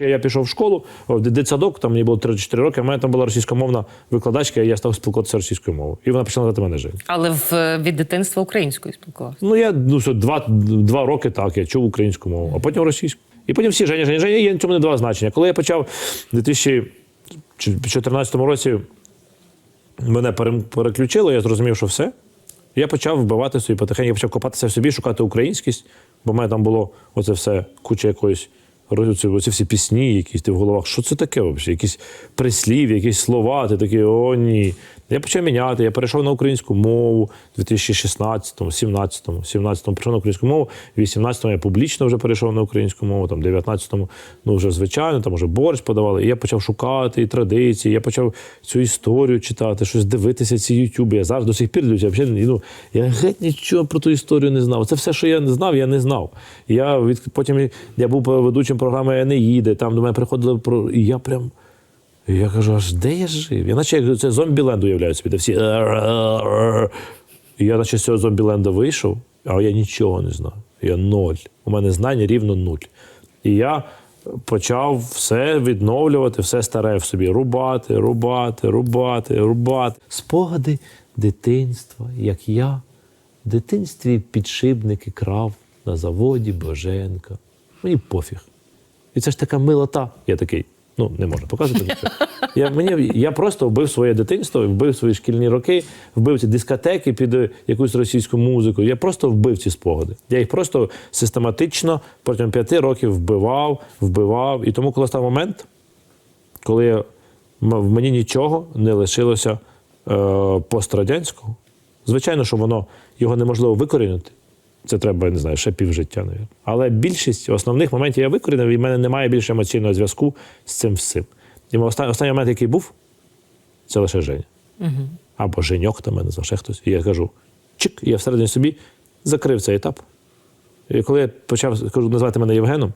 Я пішов в школу, в дитсадок, там мені було 3-4 роки, а в мене там була російськомовна викладачка, і я став спілкуватися російською мовою. І вона почала звати мене Жень. Але в, від дитинства українською спілкувався. Ну, я ну, два, два роки так, я чув українську мову, а потім російську. І потім всі Женя, Женя, Женя, і я цьому не давав значення. Коли я почав в 2014 році, мене переключило, я зрозумів, що все. Я почав вбивати собі потихеньку, я почав копатися в собі, шукати українськість, бо в мене там було оце все, куча якоїсь. Оці, оці всі пісні, якісь ти в головах. Що це таке взагалі? Якісь прислів, якісь слова. Ти такий, о, ні. Я почав міняти, я перейшов на українську мову в 2016-му, 17-му, 17-му перейшов на українську мову, в 18-му я публічно вже перейшов на українську мову, там, в 19-му, ну вже звичайно, там вже борщ подавали. І я почав шукати і традиції, я почав цю історію читати, щось дивитися, ці ютюби. Я зараз до сих пір дивлюся. Взагалі, ну, я геть нічого про ту історію не знав. Це все, що я не знав, я не знав. Я від, потім я був ведучим програми Енеїди, там до мене приходили про. І я прям. Я кажу, аж де я жив? Я наче як це зомбіленд уявляю собі, де всі. І я наче з цього зомбіленда вийшов, а я нічого не знав. Я ноль. У мене знання рівно нуль. І я почав все відновлювати, все старе в собі. Рубати, рубати, рубати, рубати. Спогади дитинства, як я в дитинстві підшипники крав на заводі Боженка. Мені пофіг. І це ж така милота. Я такий, ну не можна показувати. Я, мені, я просто вбив своє дитинство, вбив свої шкільні роки, вбив ці дискотеки під якусь російську музику. Я просто вбив ці спогади. Я їх просто систематично протягом п'яти років вбивав, вбивав. І тому, коли став момент, коли в мені нічого не лишилося е, пострадянського, звичайно, що воно його неможливо викорінити. Це треба, я не знаю, ще півжиття, навіть. Але більшість основних моментів я викорінив, і в мене немає більше емоційного зв'язку з цим всім. І останній, останній момент, який був, це лише Женя. Угу. Або Женьок там мене ще хтось. І я кажу: чик, і я всередині собі закрив цей етап. І коли я почав кажу, назвати мене Євгеном,